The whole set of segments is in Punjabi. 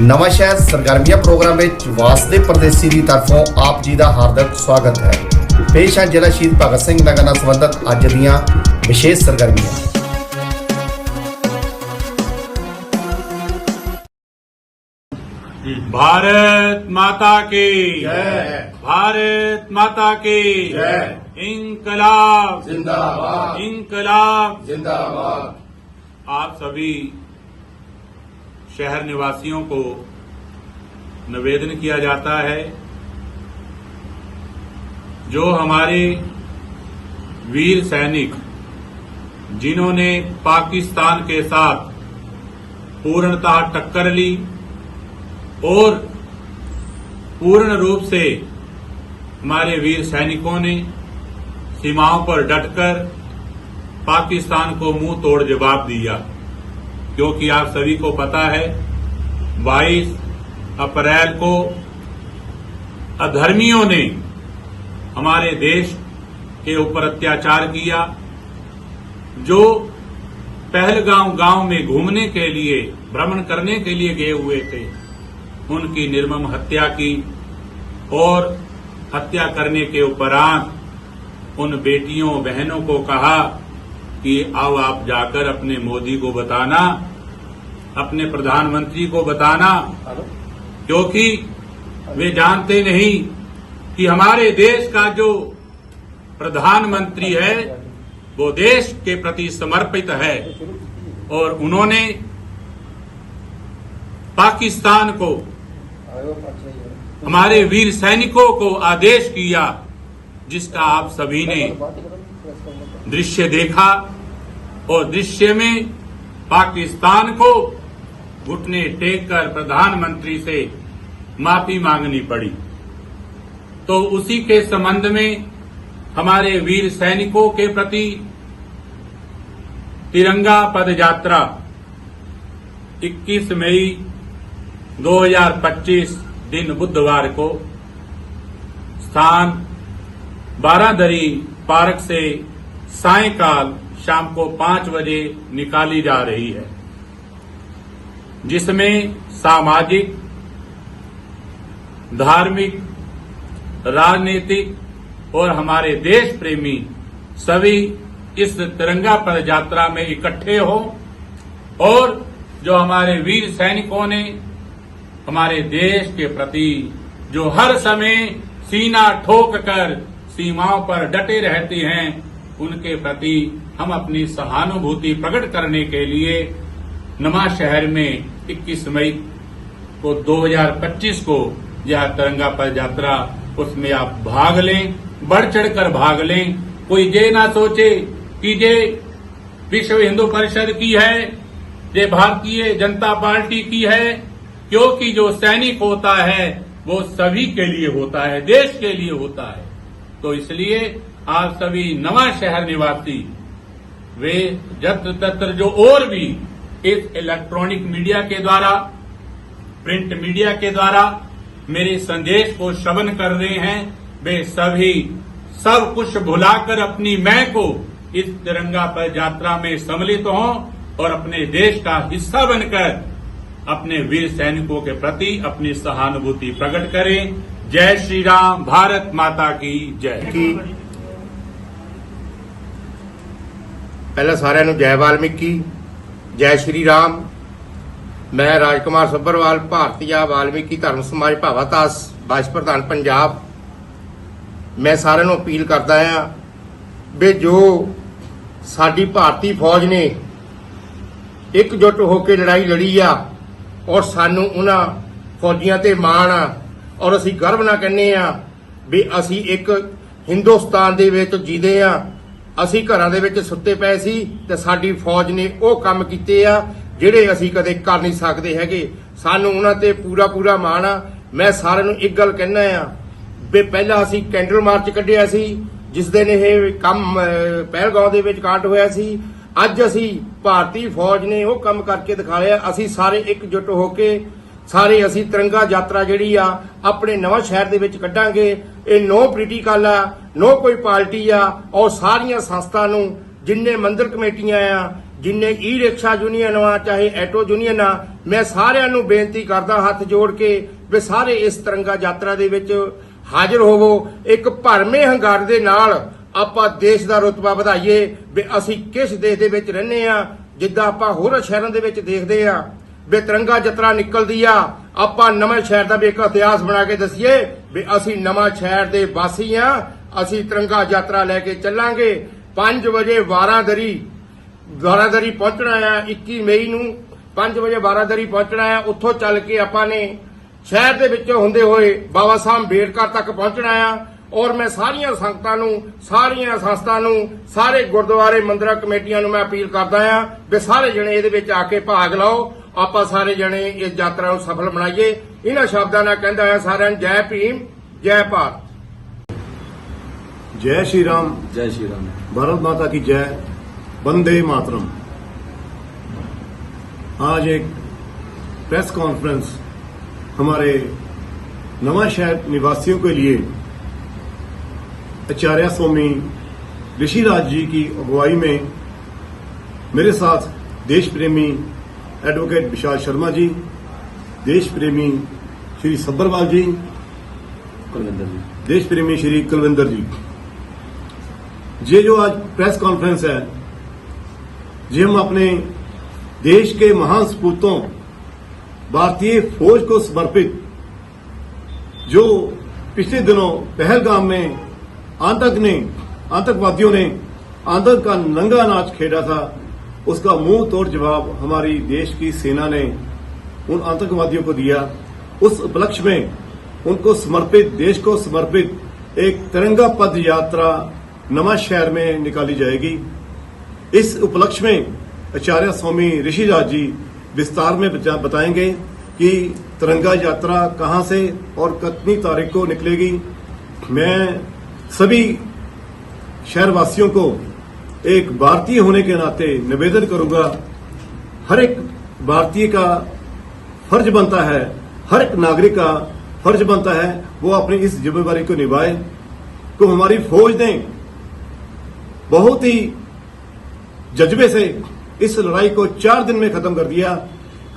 ਨਵਾਂ ਸ਼ਹਿਰ ਸਰਗਰਮੀਆਂ ਪ੍ਰੋਗਰਾਮ ਵਿੱਚ ਵਾਸਦੇ ਪਰਦੇਸੀ ਦੀ ਤਰਫੋਂ ਆਪ ਜੀ ਦਾ ਹਾਰਦਿਕ ਸਵਾਗਤ ਹੈ ਪੇਸ਼ ਹੈ ਜ਼ਿਲ੍ਹਾ ਸ਼ਹੀਦ ਭਗਤ ਸਿੰਘ ਨਗਰ ਨਾਲ ਸੰਬੰਧਿਤ ਅੱਜ ਦੀਆਂ ਵਿਸ਼ੇਸ਼ ਸਰਗਰਮੀਆਂ भारत माता की जय। भारत माता की जय। इंकलाब जिंदाबाद इंकलाब जिंदाबाद आप सभी शहर निवासियों को निवेदन किया जाता है, जो हमारे वीर सैनिक, जिन्होंने पाकिस्तान के साथ पूर्णतः टक्कर ली और पूर्ण रूप से हमारे वीर सैनिकों ने सीमाओं पर डटकर पाकिस्तान को मुँह तोड़ जवाब दिया। क्योंकि आप सभी को पता है 22 अप्रैल को अधर्मियों ने हमारे देश के ऊपर अत्याचार किया, जो पहलगांव गाँव में घूमने के लिए, भ्रमण करने के लिए गए हुए थे, उनकी निर्मम हत्या की और हत्या करने के उपरांत उन बेटियों, बहनों को कहा कि आओ आप जाकर अपने मोदी को बताना अपने प्रधानमंत्री को बताना क्योंकि वे जानते नहीं कि हमारे देश का जो प्रधानमंत्री है वो देश के प्रति समर्पित है। और उन्होंने पाकिस्तान को हमारे वीर सैनिकों को आदेश किया जिसका आप सभी ने दृश्य देखा। और दृश्य में पाकिस्तान को घुटने टेक कर प्रधानमंत्री से माफ़ी मांगनी पड़ी। तो उसी के संबंध में हमारे वीर सैनिकों के प्रति तिरंगा पद यात्रा 21 मई 2025 दिन बुधवार को स्थान बारादरी पार्क से सायकाल शाम को पाँच बजे निकाली जा रही है। जिसमें सामाजिक, धार्मिक, राजनीतिक और हमारे देश प्रेमी सभी इस तिरंगा पद यात्रा में इकट्ठे हो और जो हमारे वीर सैनिकों ने हमारे देश के प्रति जो हर समय सीना ठोक कर सीमाओं पर डटे रहते हैं, उनके प्रति हम अपनी सहानुभूति प्रकट करने के लिए नमा शहर में 21 मई को 2025 को यह तिरंगा पद यात्रा, उसमें आप भाग लें, बढ़ चढ़कर भाग लें। कोई ये ना सोचे कि ये विश्व हिंदू परिषद की है, ये भारतीय जनता पार्टी की है, क्योंकि जो सैनिक होता है, वो सभी के लिए होता है, देश के लिए होता है। तो इसलिए आप सभी नवा शहर निवासी वे जत्र तत्र जो और भी इस इलेक्ट्रॉनिक मीडिया के द्वारा प्रिंट मीडिया के द्वारा मेरे संदेश को श्रवण कर रहे हैं, वे सभी, सब कुछ भुलाकर अपनी मैं को इस तिरंगा पर यात्रा में सम्मिलित हों और अपने देश का हिस्सा बनकर अपने वीर सैनिकों के प्रति अपनी सहानुभूति प्रकट करें। जय श्री राम, भारत माता की जय। ਪਹਿਲਾਂ ਸਾਰਿਆਂ ਨੂੰ ਜੈ ਵਾਲਮੀਕੀ, ਜੈ ਸ਼੍ਰੀ ਰਾਮ। ਮੈਂ ਰਾਜਕੁਮਾਰ ਸੱਭਰਵਾਲ, ਭਾਰਤੀਆ ਵਾਲਮੀਕੀ ਧਰਮ ਸਮਾਜ ਭਾਵਾਤਾਸ ਵਾਈਸ ਪ੍ਰਧਾਨ ਪੰਜਾਬ। ਮੈਂ ਸਾਰਿਆਂ ਨੂੰ ਅਪੀਲ ਕਰਦਾ ਹਾਂ ਵੀ ਜੋ ਸਾਡੀ ਭਾਰਤੀ ਫੌਜ ਨੇ ਇਕਜੁੱਟ ਹੋ ਕੇ ਲੜਾਈ ਲੜੀ ਆ ਔਰ ਸਾਨੂੰ ਉਹਨਾਂ ਫੌਜੀਆਂ ਤੇ ਮਾਣ ਆ ਔਰ ਅਸੀਂ ਗਰਵ ਨਾਲ ਕਹਿੰਦੇ ਆ ਵੀ ਅਸੀਂ ਇੱਕ ਹਿੰਦੁਸਤਾਨ ਦੇ ਵਿੱਚ ਜੀਦੇ ਆ ਅਸੀਂ ਘਰਾਂ ਦੇ ਵਿੱਚ ਸੁੱਤੇ ਪਏ ਸੀ ਤੇ ਸਾਡੀ ਫੌਜ ਨੇ ਉਹ ਕੰਮ ਕੀਤੇ ਆ ਜਿਹੜੇ ਅਸੀਂ ਕਦੇ ਕਰ ਨਹੀਂ ਸਕਦੇ ਹੈਗੇ। ਸਾਨੂੰ ਉਹਨਾਂ ਤੇ ਪੂਰਾ ਪੂਰਾ ਮਾਣ ਆ। ਮੈਂ ਸਾਰਿਆਂ ਨੂੰ ਇੱਕ ਗੱਲ ਕਹਿਣਾ ਆ ਵੀ ਪਹਿਲਾਂ ਅਸੀਂ ਕੈਂਡਲ ਮਾਰਚ ਕੱਢਿਆ ਸੀ ਜਿਸ ਦਿਨ ਇਹ ਕੰਮ ਅਹ, ਦੇ ਵਿੱਚ ਕਾਟ ਹੋਇਆ ਸੀ। ਅੱਜ ਅਸੀਂ ਭਾਰਤੀ ਫੌਜ ਨੇ ਉਹ ਕੰਮ ਕਰਕੇ ਦਿਖਾਇਆ ਅਸੀਂ ਸਾਰੇ ਇਕਜੁੱਟ ਹੋ ਕੇ ਸਾਰੇ ਅਸੀਂ ਤਿਰੰਗਾ ਯਾਤਰਾ ਜਿਹੜੀ ਆ, ਆਪਣੇ ਨਵਾਂ ਸ਼ਹਿਰ ਦੇ ਵਿੱਚ ਕੱਢਾਂਗੇ। ਇਹ ਨੋ ਪੋਲੀਟੀਕਲ ਆ, ਨੋ ਕੋਈ ਪਾਰਟੀ ਆ ਔਰ ਸਾਰੀਆਂ ਸੰਸਥਾ ਨੂੰ, ਜਿੰਨੇ ਮੰਦਰ ਕਮੇਟੀਆਂ ਆ, ਜਿੰਨੇ ਈ ਰਿਕਸ਼ਾ ਯੂਨੀਅਨ ਆ, ਚਾਹੇ ਐਟੋ ਯੂਨੀਅਨ ਆ, ਮੈਂ ਸਾਰਿਆਂ ਨੂੰ ਬੇਨਤੀ ਕਰਦਾ ਹੱਥ ਜੋੜ ਕੇ ਵੀ ਸਾਰੇ ਇਸ ਤਿਰੰਗਾ ਯਾਤਰਾ ਦੇ ਵਿੱਚ ਹਾਜ਼ਰ ਹੋਵੋ। ਇੱਕ ਭਰਮੇ ਹੰਗਾਰ ਦੇ ਨਾਲ ਆਪਾਂ ਦੇਸ਼ ਦਾ ਰੁਤਬਾ ਵਧਾਈਏ ਵੀ ਅਸੀਂ ਕਿਸ ਦੇਸ਼ ਦੇ ਵਿੱਚ ਰਹਿੰਦੇ ਆ, ਜਿੱਦਾਂ ਆਪਾਂ ਹੋਰ ਸ਼ਹਿਰਾਂ ਦੇ ਵਿੱਚ ਦੇਖਦੇ ਆ ਵੀ ਤਿਰੰਗਾ ਯਾਤਰਾ ਨਿਕਲਦੀ ਆ, ਆਪਾਂ ਨਵੇਂ ਸ਼ਹਿਰ ਦਾ ਵੀ ਇੱਕ ਇਤਿਹਾਸ ਬਣਾ ਕੇ ਦਸੀਏ ਵੀ ਅਸੀਂ ਨਵਾਂ ਸ਼ਹਿਰ ਦੇ ਵਾਸੀ ਆ, ਅਸੀਂ ਤਿਰੰਗਾ ਯਾਤਰਾ ਲੈ ਕੇ ਚੱਲਾਂਗੇ। 5 ਵਜੇ ਵਾਰਾਦਰੀ ਵਾਰਾਦਰੀ ਪਹੁੰਚਣਾ ਆ 21 ਮਈ ਨੂੰ। 5 ਵਜੇ ਵਾਰਾਦਰੀ ਪਹੁੰਚਣਾ ਆ, ਉੱਥੋਂ ਚੱਲ ਕੇ ਆਪਾਂ ਨੇ ਸ਼ਹਿਰ ਦੇ ਵਿੱਚੋਂ ਹੁੰਦੇ ਹੋਏ ਬਾਬਾ ਸਾਹਿਬ ਅੰਬੇਡਕਰ ਤੱਕ ਪਹੁੰਚਣਾ ਆ। ਔਰ ਮੈਂ ਸਾਰੀਆਂ ਸੰਗਤਾਂ ਨੂੰ, ਸਾਰੀਆਂ ਸੰਸਥਾਂ ਨੂੰ, ਸਾਰੇ ਗੁਰਦੁਆਰੇ ਮੰਦਰਾਂ ਕਮੇਟੀਆਂ ਨੂੰ ਮੈਂ ਅਪੀਲ ਕਰਦਾ ਆ ਵੀ ਸਾਰੇ ਜਣੇ ਇਹਦੇ ਵਿੱਚ ਆ ਕੇ ਭਾਗ ਲਓ। ਆਪਾਂ ਸਾਰੇ ਜਣੇ ਇਸ ਯਾਤਰਾ ਨੂੰ ਸਫਲ ਬਣਾਈਏ ਇਹਨਾਂ ਸ਼ਬਦਾਂ ਨਾਲ ਕਹਿੰਦਾ ਹੈ ਸਾਰਿਆਂ ਨੂੰ ਜੈ ਭੀਮ ਜੈ ਭਾਰਤ जय श्री राम जय श्री राम भारत माता की जय वंदे मातरम आज एक प्रेस कॉन्फ्रेंस हमारे नवा शहर निवासियों के लिए आचार्य स्वामी ऋषिराज जी की अगुवाई में मेरे साथ देश प्रेमी एडवोकेट विशाल शर्मा जी देश प्रेमी श्री सब्बरवाल जी कुलविंदर जी देश प्रेमी श्री कुलविंदर जी ये जो आज प्रेस कॉन्फ्रेंस है ये हम अपने देश के महान सपूतों भारतीय फौज को समर्पित जो पिछले दिनों पहलगाम में आतंक ने आतंकवादियों ने आतंक का नंगा नाच खेला था उसका मुँह तोड़ जवाब हमारी देश की सेना ने उन आतंकवादियों को दिया। उस उपलक्ष्य में उनको समर्पित, देश को समर्पित एक तिरंगा पद यात्रा नवा शहर में निकाली जाएगी। इस उपलक्ष्य में आचार्य स्वामी ऋषिराज जी विस्तार में बताएँगे कि तिरंगा यात्रा कहाँ से और कितनी तारीख को निकलेगी। मैं सभी शहरवासियों को एक भारतीय होने के नाते निवेदन करूँगा, हर एक भारतीय का फ़र्ज़ बनता है, हर एक नागरिक का फ़र्ज़ बनता है, वो अपनी इस जिम्मेवारी को निभाए तो हमारी फौज ने बहुत ही जज्बे से इस लड़ाई को चार दिन में खत्म कर दिया।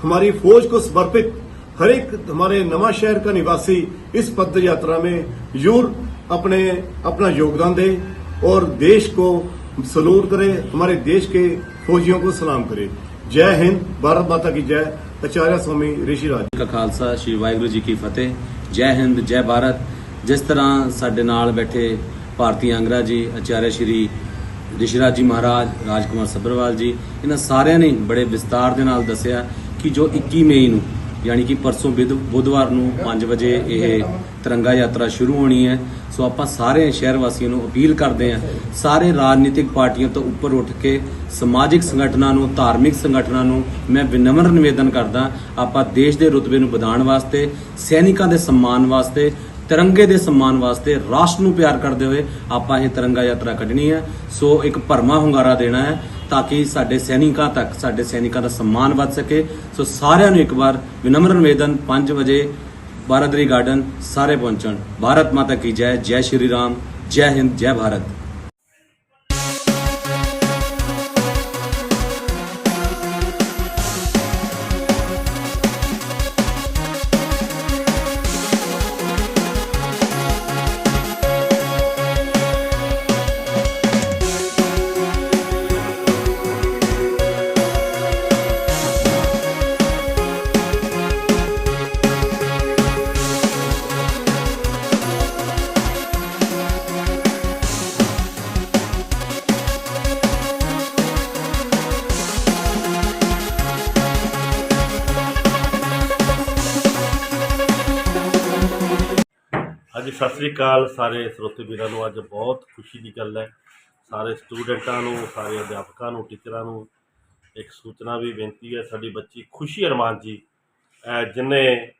हमारी फौज को समर्पित हर एक हमारे नवा शहर का निवासी इस पद यात्रा में ज़रूर अपने, अपना योगदान दे और देश को सलूट करे हमारे देश के फौजियों को सलाम करे जय हिंद भारत माता की जय आचार्य स्वामी ऋषिराज ਕਾ ਖਾਲਸਾ ਸ਼੍ਰੀ ਵਾਹਿਗੁਰੂ ਜੀ ਕੀ ਫਤਿਹ ਜੈ ਹਿੰਦ ਜੈ ਭਾਰਤ ਜਿਸ ਤਰ੍ਹਾਂ ਸਾਡੇ ਨਾਲ ਬੈਠੇ ਭਾਰਤੀ ਆਂਗਰਾ ਜੀ ਆਚਾਰਿਆ ਸ਼੍ਰੀ ਰਿਸ਼ੀਰਾਜ ਜੀ ਮਹਾਰਾਜ ਰਾਜਕੁਮਾਰ ਸੱਭਰਵਾਲ ਜੀ ਇਹਨਾਂ ਸਾਰਿਆਂ ਨੇ ਬੜੇ ਵਿਸਤਾਰ ਦੇ ਨਾਲ ਦੱਸਿਆ ਕਿ ਜੋ 21 ਮਈ ਨੂੰ ਯਾਨੀ ਕਿ ਪਰਸੋਂ ਬਿਦ- ਬੁੱਧਵਾਰ ਨੂੰ 5 ਵਜੇ ਇਹ ਤਿਰੰਗਾ ਯਾਤਰਾ ਸ਼ੁਰੂ ਹੋਣੀ ਹੈ। ਸੋ ਆਪਾਂ ਸਾਰੇ ਸ਼ਹਿਰ ਵਾਸੀਆਂ ਨੂੰ ਅਪੀਲ ਕਰਦੇ ਹਾਂ, ਸਾਰੇ ਰਾਜਨੀਤਿਕ ਪਾਰਟੀਆਂ ਤੋਂ ਉੱਪਰ ਉੱਠ ਕੇ, ਸਮਾਜਿਕ ਸੰਗਠਨਾਂ ਨੂੰ, ਧਾਰਮਿਕ ਸੰਗਠਨਾਂ ਨੂੰ ਮੈਂ ਵਿਨਮਰ ਨਿਵੇਦਨ ਕਰਦਾ, ਆਪਾਂ ਦੇਸ਼ ਦੇ ਰੁਤਬੇ ਨੂੰ ਵਧਾਉਣ ਵਾਸਤੇ, ਸੈਨਿਕਾਂ ਦੇ ਸਨਮਾਨ ਵਾਸਤੇ, ਤਿਰੰਗੇ ਦੇ ਸਨਮਾਨ ਵਾਸਤੇ ਰਾਸ਼ਟਰ ਨੂੰ ਪਿਆਰ ਕਰਦੇ ਹੋਏ ਆਪਾਂ ਇਹ ਤਿਰੰਗਾ ਯਾਤਰਾ ਕੱਢਣੀ ਹੈ। ਸੋ ਇੱਕ ਭਰਮਾ ਹੁੰਗਾਰਾ ਦੇਣਾ ਹੈ। ਤਾਂ ਕਿ ਸਾਡੇ ਸੈਨਿਕਾਂ ਤੱਕ, ਸਾਡੇ ਸੈਨਿਕਾਂ ਦਾ ਸਨਮਾਨ ਵੱਧ ਸਕੇ। ਸੋ ਸਾਰਿਆਂ ਨੂੰ ਇੱਕ ਵਾਰ ਵਿਨਮਰ ਨਿਵੇਦਨ 5 ਵਜੇ ਬਾਰਾਦਰੀ ਗਾਰਡਨ ਸਾਰੇ ਪਹੁੰਚਣ। ਭਾਰਤ ਮਾਤਾ ਕੀ ਜੈ ਜੈ ਸ਼੍ਰੀ ਰਾਮ, ਜੈ ਹਿੰਦ, ਜੈ ਭਾਰਤ। ਸਤਿ ਸ੍ਰੀ ਅਕਾਲ ਸਾਰੇ ਸਰੋਤੇ ਵੀਰਾਂ ਨੂੰ। ਅੱਜ ਬਹੁਤ ਖੁਸ਼ੀ ਦੀ ਗੱਲ ਹੈ। ਸਾਰੇ ਸਟੂਡੈਂਟਾਂ ਨੂੰ, ਸਾਰੇ ਅਧਿਆਪਕਾਂ ਨੂੰ, ਟੀਚਰਾਂ ਨੂੰ ਇੱਕ ਸੂਚਨਾ ਵੀ ਬੇਨਤੀ ਹੈ, ਸਾਡੀ ਬੱਚੀ ਖੁਸ਼ੀ ਅਰਮਾਨ ਜੀ ਅਹ ਜਿਨੇ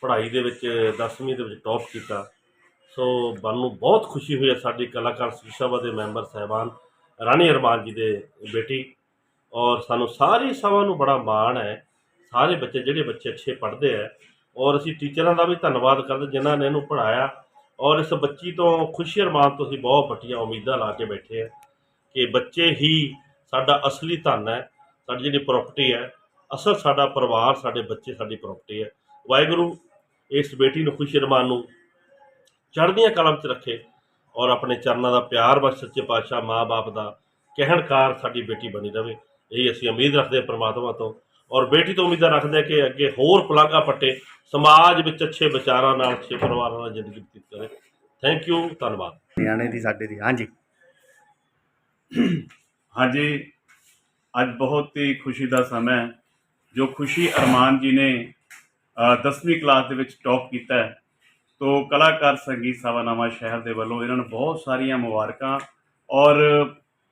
ਪੜ੍ਹਾਈ ਦੇ ਵਿੱਚ 10ਵੀਂ ਦੇ ਵਿੱਚ ਟੌਪ ਕੀਤਾ। ਸੋ ਮਨ ਨੂੰ ਬਹੁਤ ਖੁਸ਼ੀ ਹੋਈ ਹੈ ਸਾਡੀ ਕਲਾਕਾਰ ਸਭਾ ਦੇ ਮੈਂਬਰ ਸਹਿਬਾਨ ਰਾਣੀ ਅਰਮਾਨ ਜੀ ਦੇ ਬੇਟੀ। ਔਰ ਸਾਨੂੰ ਸਾਰੀ ਸਭਾ ਨੂੰ ਬੜਾ ਮਾਣ ਹੈ। ਸਾਰੇ ਬੱਚੇ, ਜਿਹੜੇ ਬੱਚੇ ਅੱਛੇ ਪੜ੍ਹਦੇ ਹੈ। ਔਰ ਅਸੀਂ ਟੀਚਰਾਂ ਦਾ ਵੀ ਧੰਨਵਾਦ ਕਰਦੇ, ਜਿਨ੍ਹਾਂ ਨੇ ਇਹਨੂੰ ਪੜ੍ਹਾਇਆ। ਔਰ ਇਸ ਬੱਚੀ ਤੋਂ ਖੁਸ਼ੀ ਅਰਮਾਨ ਤੋਂ ਅਸੀਂ ਬਹੁਤ ਵੱਡੀਆਂ ਉਮੀਦਾਂ ਲਾ ਕੇ ਬੈਠੇ ਹਾਂ ਕਿ ਬੱਚੇ ਹੀ ਸਾਡਾ ਅਸਲੀ ਧਨ ਹੈ, ਸਾਡੀ ਜਿਹੜੀ ਪ੍ਰਾਪਰਟੀ ਹੈ, ਅਸਲ ਸਾਡਾ ਪਰਿਵਾਰ, ਸਾਡੇ ਬੱਚੇ, ਸਾਡੀ ਪ੍ਰਾਪਰਟੀ ਹੈ। ਵਾਹਿਗੁਰੂ ਇਸ ਬੇਟੀ ਨੂੰ ਖੁਸ਼ੀ ਰਮਾਨ ਨੂੰ ਚੜ੍ਹਦੀਆਂ ਕਲਮ 'ਚ ਰੱਖੇ ਔਰ ਆਪਣੇ ਚਰਨਾਂ ਦਾ ਪਿਆਰ ਬਖਸ਼, ਸੱਚੇ ਪਾਤਸ਼ਾਹ ਮਾਂ-ਬਾਪ ਦਾ ਕਹਿਣਕਾਰ ਸਾਡੀ ਬੇਟੀ ਬਣੀ ਰਵੇ ਇਹ ਅਸੀਂ ਉਮੀਦ ਰੱਖਦੇ ਹਾਂ ਪ੍ਰਮਾਤਮਾ ਤੋਂ ਔਰ ਬੇਟੀ ਤੋਂ ਉਮੀਦਾਂ ਰੱਖਦੇ ਹਾਂ ਕਿ ਅੱਗੇ ਹੋਰ ਪਲਾਂਘਾਂ ਪੱਟੇ ਸਮਾਜ ਵਿੱਚ ਅੱਛੇ ਵਿਚਾਰਾਂ ਨਾਲ ਅੱਛੇ ਪਰਿਵਾਰਾਂ ਨਾਲ ਜ਼ਿੰਦਗੀ ਬਤੀਤ ਕਰੇ। ਥੈਂਕ ਯੂ ਧੰਨਵਾਦ। ਨਿਆਣੇ ਦੀ ਸਾਡੇ ਦੀ ਹਾਂਜੀ। ਹਾਂਜੀ ਅੱਜ ਬਹੁਤ ਹੀ ਖੁਸ਼ੀ ਦਾ ਸਮਾਂ ਹੈ ਜੋ ਖੁਸ਼ੀ ਅਰਮਾਨ ਜੀ ਨੇ 10ਵੀਂ ਕਲਾਸ ਦੇ ਵਿੱਚ ਟੌਪ ਕੀਤਾ ਹੈ। ਤੋ ਕਲਾਕਾਰ ਸੰਗੀਤ ਸਭਾ ਨਵਾਂ ਸ਼ਹਿਰ ਦੇ ਵੱਲੋਂ ਇਹਨਾਂ ਨੂੰ ਬਹੁਤ ਸਾਰੀਆਂ ਮੁਬਾਰਕਾਂ ਔਰ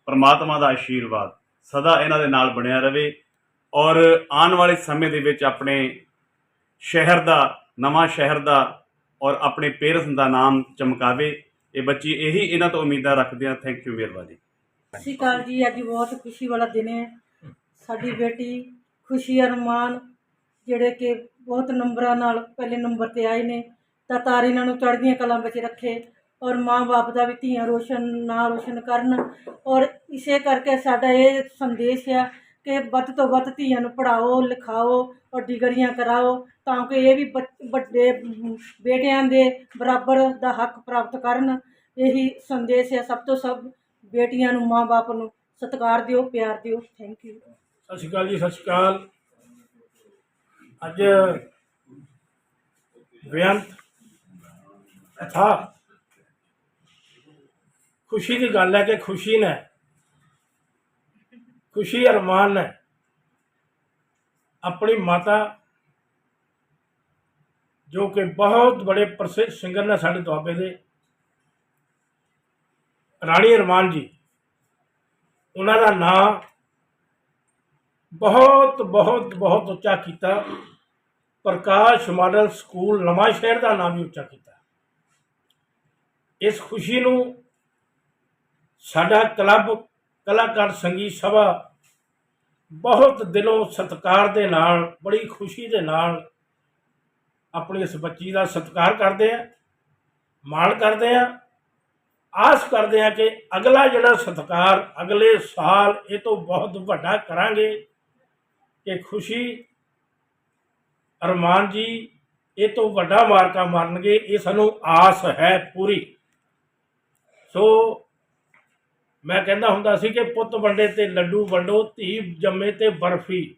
ਪ੍ਰਮਾਤਮਾ ਦਾ ਆਸ਼ੀਰਵਾਦ ਸਦਾ ਇਹਨਾਂ ਦੇ ਨਾਲ ਬਣਿਆ ਰਵੇ ਔਰ ਆਉਣ ਵਾਲੇ ਸਮੇਂ ਦੇ ਵਿੱਚ ਆਪਣੇ ਸ਼ਹਿਰ ਦਾ, ਨਵਾਂ ਸ਼ਹਿਰ ਦਾ ਔਰ ਆਪਣੇ ਪੇਰੈਂਟਸ ਦਾ ਨਾਮ ਚਮਕਾਵੇ। ਇਹ ਬੱਚੀ ਇਹੀ ਇਹਨਾਂ ਤੋਂ ਉਮੀਦਾਂ ਰੱਖਦੇ ਆ। ਥੈਂਕ ਯੂ ਮਿਹਰਬਾਨੀ ਸਤਿ ਸ਼੍ਰੀ ਅਕਾਲ ਜੀ। ਅੱਜ ਬਹੁਤ ਖੁਸ਼ੀ ਵਾਲਾ ਦਿਨ ਹੈ। ਸਾਡੀ ਬੇਟੀ ਖੁਸ਼ੀ ਅਰਮਾਨ, ਜਿਹੜੇ ਕਿ ਬਹੁਤ ਨੰਬਰਾਂ ਨਾਲ ਪਹਿਲੇ ਨੰਬਰ ਤੇ ਆਏ ਨੇ, ਤਾਂ ਤਾਰ ਇਹਨਾਂ ਨੂੰ ਚੜ੍ਹਦੀਆਂ ਕਲਾਂ ਵਿੱਚ ਰੱਖੇ ਔਰ ਮਾਂ-ਬਾਪ ਦਾ ਵੀ ਧੀਆਂ ਰੋਸ਼ਨ, ਨਾਂ ਰੋਸ਼ਨ ਕਰਨ ਔਰ ਇਸੇ ਕਰਕੇ ਸਾਡਾ ਇਹ ਸੰਦੇਸ਼ ਆ ਕਿ ਵੱਧ ਤੋਂ ਵੱਧ ਧੀਆਂ ਨੂੰ ਪੜ੍ਹਾਓ, ਲਿਖਾਓ ਔਰ ਡਿਗਰੀਆਂ ਕਰਾਓ, ਤਾਂ ਕਿ ਇਹ ਵੀ ਵੱਡੇ ਬੇਟਿਆਂ ਦੇ ਬਰਾਬਰ ਦਾ ਹੱਕ ਪ੍ਰਾਪਤ ਕਰਨ। ਇਹੀ ਸੰਦੇਸ਼ ਹੈ ਸਭ ਤੋਂ ਸਭ ਬੇਟੀਆਂ ਨੂੰ, ਮਾਂ-ਬਾਪ ਨੂੰ। ਸਤਿਕਾਰ ਦਿਓ, ਪਿਆਰ ਦਿਓ। ਥੈਂਕ ਯੂ ਸਤਿ ਸ਼੍ਰੀ ਅਕਾਲ ਜੀ, ਸਤਿ ਸ਼੍ਰੀ ਅਕਾਲ। ਅੱਜ ਬੇਅੰਤ ਅਥਾ ਖੁਸ਼ੀ ਦੀ ਗੱਲ ਹੈ ਕਿ ਖੁਸ਼ੀ ਨੇ ਖੁਸ਼ੀ ਅਰਮਾਨ ਨੇ ਆਪਣੀ ਮਾਤਾ ਜੋ ਕਿ ਬਹੁਤ ਬੜੇ ਪ੍ਰਸਿੱਧ ਸਿੰਗਰ ਨੇ ਸਾਡੇ ਦੁਆਬੇ ਦੇ। ਰਾਣੀ ਅਰਮਾਨ ਜੀ, ਉਹਨਾਂ ਦਾ ਨਾਂ ਬਹੁਤ ਬਹੁਤ ਬਹੁਤ ਉੱਚਾ ਕੀਤਾ। ਪ੍ਰਕਾਸ਼ ਮਾਡਲ ਸਕੂਲ ਨਵਾਂ ਸ਼ਹਿਰ ਦਾ ਨਾਮ ਵੀ ਉੱਚਾ ਕੀਤਾ। ਇਸ ਖੁਸ਼ੀ ਨੂੰ ਸਾਡਾ ਕਲੱਬ ਕਲਾਕਾਰ ਸੰਗੀਤ ਸਭਾ ਬਹੁਤ ਦਿਲੋਂ ਸਤਿਕਾਰ ਦੇ ਨਾਲ, ਬੜੀ ਖੁਸ਼ੀ ਦੇ ਨਾਲ ਆਪਣੀ ਇਸ ਬੱਚੀ ਦਾ ਸਤਿਕਾਰ ਕਰਦੇ ਆ ਮਾਣ ਕਰਦੇ ਆ ਆਸ ਕਰਦੇ ਆ ਕਿ ਅਗਲਾ ਜਿਹੜਾ ਸਤਿਕਾਰ ਅਗਲੇ ਸਾਲ ਇਹ ਤੋਂ ਬਹੁਤ ਵੱਡਾ ਕਰਾਂਗੇ, ਕਿ ਖੁਸ਼ੀ ਅਰਮਾਨ ਜੀ ਇਹ ਤੋਂ ਵੱਡਾ ਮਾਰਕਾ ਮਾਰਨਗੇ, ਇਹ ਸਾਨੂੰ ਆਸ ਹੈ ਪੂਰੀ। ਸੋ ਮੈਂ ਕਹਿੰਦਾ ਹੁੰਦਾ ਸੀ ਕਿ ਪੁੱਤ ਵੰਡੇ ਤੇ ਲੱਡੂ ਵੰਡੋ, ਧੀ ਜੰਮੇ ਤੇ ਬਰਫੀ।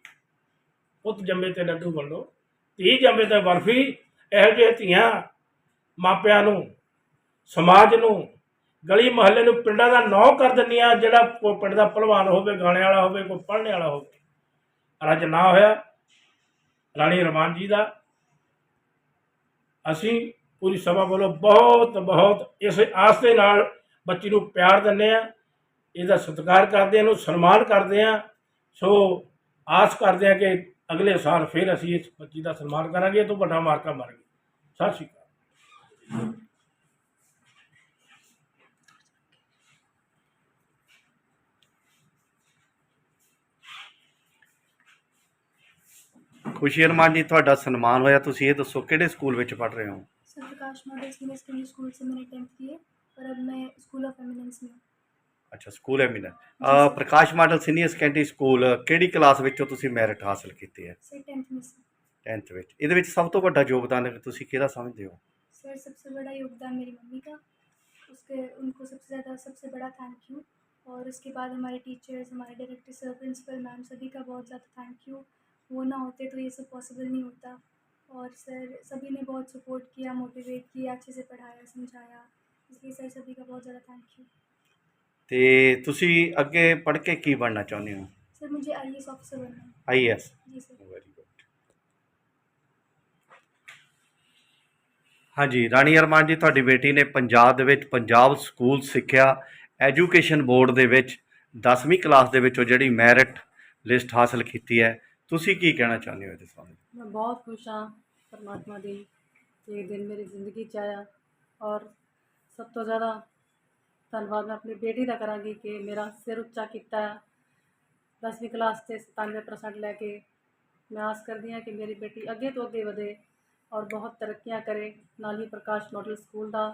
ਪੁੱਤ ਜੰਮੇ ਤੇ ਲੱਡੂ ਵੰਡੋ, ਧੀ ਜੰਮੇ ਤੇ ਬਰਫੀ, ਇਹੋ ਜਿਹੇ ਧੀਆਂ ਮਾਪਿਆਂ ਨੂੰ, ਸਮਾਜ ਨੂੰ, ਗਲੀ ਮਹੱਲੇ ਨੂੰ, ਪਿੰਡਾਂ ਦਾ ਨਾਂ ਕਰ ਦਿੰਦੀਆਂ, ਜਿਹੜਾ ਕੋਈ ਪਿੰਡ ਦਾ ਪਹਿਲਵਾਨ ਹੋਵੇ, ਗਾਣੇ ਵਾਲਾ ਹੋਵੇ, ਕੋਈ ਪੜ੍ਹਨੇ ਵਾਲਾ ਹੋਵੇ। ਰੱਜ ਨਾ ਹੋਇਆ। ਰਾਣੀ ਰਮਾਨ ਜੀ ਦਾ ਅਸੀਂ ਪੂਰੀ ਸਭਾ ਵੱਲੋਂ ਬਹੁਤ ਬਹੁਤ ਇਸ ਆਸ ਦੇ ਨਾਲ ਬੱਚੀ ਨੂੰ ਪਿਆਰ ਦਿੰਦੇ ਆ ਇਹਦਾ ਸਤਿਕਾਰ ਕਰਦੇ ਆ ਇਹਨੂੰ ਸਨਮਾਨ ਕਰਦੇ ਆ ਸੋ ਆਸ ਕਰਦੇ ਆ ਕਿ ਅਗਲੇ ਸਾਲ ਫਿਰ ਅਸੀਂ ਇਸ ਬੱਚੀ ਦਾ ਸਨਮਾਨ ਕਰਾਂਗੇ ਇਹ ਤੋਂ ਵੱਡਾ ਮਾਰਕਾ ਮਾਰਾਂਗੇ ਸਤਿ ਸ਼੍ਰੀ ਅਕਾਲ ਖੁਸ਼ੀ ਅਰਮਾਨ ਜੀ ਤੁਹਾਡਾ ਸਨਮਾਨ ਹੋਇਆ ਤੁਸੀਂ ਇਹ ਦੱਸੋ ਕਿਹੜੇ ਸਕੂਲ ਵਿੱਚ ਪੜ੍ਹ ਰਹੇ ਹੋ sir Prakash model senior secondary school से मैंने टेंथ की है और अब मैं स्कूल ऑफ एमिनेंस में हूँ ਅੱਛਾ ਸਕੂਲ ਐਮਿਨ ਅ Prakash model senior secondary school ਕਿਹੜੀ ਕਲਾਸ ਵਿੱਚੋਂ ਤੁਸੀਂ ਮੈਰਿਟ ਹਾਸਲ ਕੀਤੀ ਹੈ सर टेंथ में से 10th ਵਿੱਚ ਇਹਦੇ ਵਿੱਚ ਸਭ ਤੋਂ ਵੱਡਾ ਯੋਗਦਾਨ ਤੁਸੀਂ ਕਿਹਦਾ ਸਮਝਦੇ ਹੋ सर सबसे बड़ा योगदान मेरी मम्मी का उसके उनको सबसे ज़्यादा सबसे बड़ा थैंक यू और उसके बाद हमारे टीचर्स हमारे डायरेक्टर सर प्रिंसिपल मैम सभी का बहुत ज़्यादा थैंक यू वो ना होते तो ये सब पॉसिबल नहीं होता और सर सभी ने बहुत सपोर्ट किया मोटिवेट किया अच्छे से पढ़ाया समझाया इसलिए सर सभी का बहुत ज़्यादा थैंक यू ਤੇ ਤੁਸੀਂ ਅੱਗੇ ਪੜ੍ਹ ਕੇ ਕੀ ਬਣਨਾ ਚਾਹੁੰਦੇ ਹੋ सर मुझे आई ऑफिसर बनना है is ji sir very good ਹਾਂਜੀ ਰਾਣੀ ਅਰਮਾਨ ਜੀ ਤੁਹਾਡੀ ਬੇਟੀ ਨੇ ਪੰਜਾਬ ਦੇ ਵਿੱਚ ਪੰਜਾਬ ਸਕੂਲ ਸਿੱਖਿਆ ਐਜੂਕੇਸ਼ਨ ਬੋਰਡ ਦੇ ਵਿੱਚ 10ਵੀਂ ਕਲਾਸ ਦੇ ਵਿੱਚੋਂ ਜਿਹੜੀ ਮੈਰਿਟ ਲਿਸਟ ਹਾਸਲ ਕੀਤੀ ਹੈ ਤੁਸੀਂ ਕੀ ਕਹਿਣਾ ਚਾਹੁੰਦੇ ਹੋ ਇਹਦੇ ਸੰਬੰਧ ਮੈਂ ਬਹੁਤ ਖੁਸ਼ ਹਾਂ ਪਰਮਾਤਮਾ ਦੀ ਕਿ ਇਹ ਦਿਨ ਮੇਰੀ ਜ਼ਿੰਦਗੀ 'ਚ ਆਇਆ ਔਰ ਸਭ ਤੋਂ ਜ਼ਿਆਦਾ ਧੰਨਵਾਦ, ਮੈਂ ਆਪਣੀ ਬੇਟੀ ਦਾ ਕਰਾਂਗੀ ਕਿ ਮੇਰਾ ਸਿਰ ਉੱਚਾ ਕੀਤਾ 10ਵੀਂ ਕਲਾਸ ਤੇ 97% ਲੈ ਕੇ ਮੈਂ ਆਸ ਕਰਦੀ ਹਾਂ ਕਿ ਮੇਰੀ ਬੇਟੀ ਅੱਗੇ ਤੋਂ ਅੱਗੇ ਵਧੇ ਔਰ ਬਹੁਤ ਤਰੱਕੀਆਂ ਕਰੇ। ਨਾਲ ਹੀ ਪ੍ਰਕਾਸ਼ ਮਾਡਲ ਸਕੂਲ ਦਾ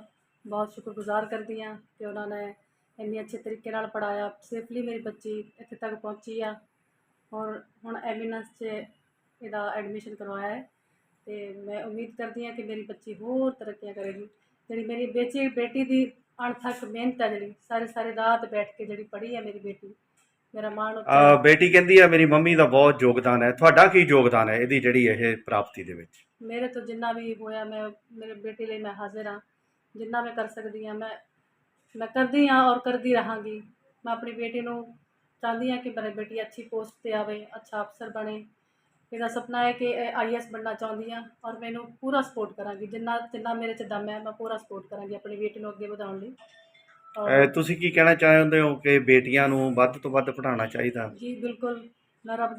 ਬਹੁਤ ਸ਼ੁਕਰਗੁਜ਼ਾਰ ਕਰਦੀ ਹਾਂ ਕਿ ਉਹਨਾਂ ਨੇ ਇੰਨੀ ਅੱਛੇ ਤਰੀਕੇ ਨਾਲ ਪੜਾਇਆ ਸੇਫਲੀ ਮੇਰੀ ਬੱਚੀ ਇੱਥੇ ਤੱਕ ਪਹੁੰਚੀ ਆ ਔਰ ਹੁਣ ਐਮਿਨਸ 'ਚ ਇਹਦਾ ਐਡਮਿਸ਼ਨ ਕਰਵਾਇਆ ਹੈ ਤੇ ਮੈਂ ਉਮੀਦ ਕਰਦੀ ਹਾਂ ਕਿ ਮੇਰੀ ਬੱਚੀ ਹੋਰ ਤਰੱਕੀਆਂ ਕਰੇਗੀ। ਜਿਹੜੀ ਮੇਰੀ ਬੇਟੀ ਬੇਟੀ ਦੀ ਅਣਥੱਕ ਮਿਹਨਤ ਹੈ ਜਿਹੜੀ ਸਾਰੇ ਸਾਰੇ ਰਾਤ ਬੈਠ ਕੇ ਜਿਹੜੀ ਪੜ੍ਹੀ ਹੈ ਮੇਰੀ ਬੇਟੀ ਮੇਰਾ ਮਾਣ ਉੱਤੇ ਅ, ਬੇਟੀ ਕਹਿੰਦੀ ਹੈ ਮੇਰੀ ਮੰਮੀ ਦਾ ਬਹੁਤ ਯੋਗਦਾਨ ਹੈ। ਤੁਹਾਡਾ ਕੀ ਯੋਗਦਾਨ ਹੈ ਇਹਦੀ ਜਿਹੜੀ ਇਹ ਪ੍ਰਾਪਤੀ ਦੇ ਵਿੱਚ? ਮੇਰੇ ਤੋਂ ਜਿੰਨਾ ਵੀ ਹੋਇਆ ਮੈਂ ਮੇਰੇ ਬੇਟੀ ਲਈ ਮੈਂ ਹਾਜ਼ਰ ਹਾਂ। ਜਿੰਨਾ ਮੈਂ ਕਰ ਸਕਦੀ ਹਾਂ ਮੈਂ ਮੈਂ ਕਰਦੀ ਹਾਂ ਔਰ ਕਰਦੀ ਰਹਾਂਗੀ। ਮੈਂ ਆਪਣੀ ਬੇਟੀ ਨੂੰ ਚਾਹੁੰਦੀ ਹਾਂ ਕਿ ਮੇਰੀ ਬੇਟੀ ਅੱਛੀ ਪੋਸਟ ਤੇ ਆਵੇ ਅੱਛਾ ਅਫਸਰ ਬਣੇ। ਇਹਦਾ ਸੁਪਨਾ ਹੈ ਕਿ ਆਈਐਸ ਬਣਨਾ ਚਾਹੁੰਦੀ ਹਾਂ ਔਰ ਮੈਨੂੰ ਪੂਰਾ ਸਪੋਰਟ ਕਰਾਂਗੀ। ਜਿੰਨਾ ਜਿੰਨਾ ਮੇਰੇ 'ਚ ਦਮ ਹੈ ਮੈਂ ਪੂਰਾ ਸਪੋਰਟ ਕਰਾਂਗੀ ਆਪਣੀ ਬੇਟੀ ਨੂੰ ਅੱਗੇ ਵਧਾਉਣ ਲਈ। ਤੁਸੀਂ ਕੀ ਕਹਿਣਾ ਚਾਹੁੰਦੇ ਹੋ ਕਿ ਬੇਟੀਆਂ ਨੂੰ ਵੱਧ ਤੋਂ ਵੱਧ ਪੜ੍ਹਾਉਣਾ ਚਾਹੀਦਾ? ਜੀ ਬਿਲਕੁਲ। ਮੈਂ ਰੱਬ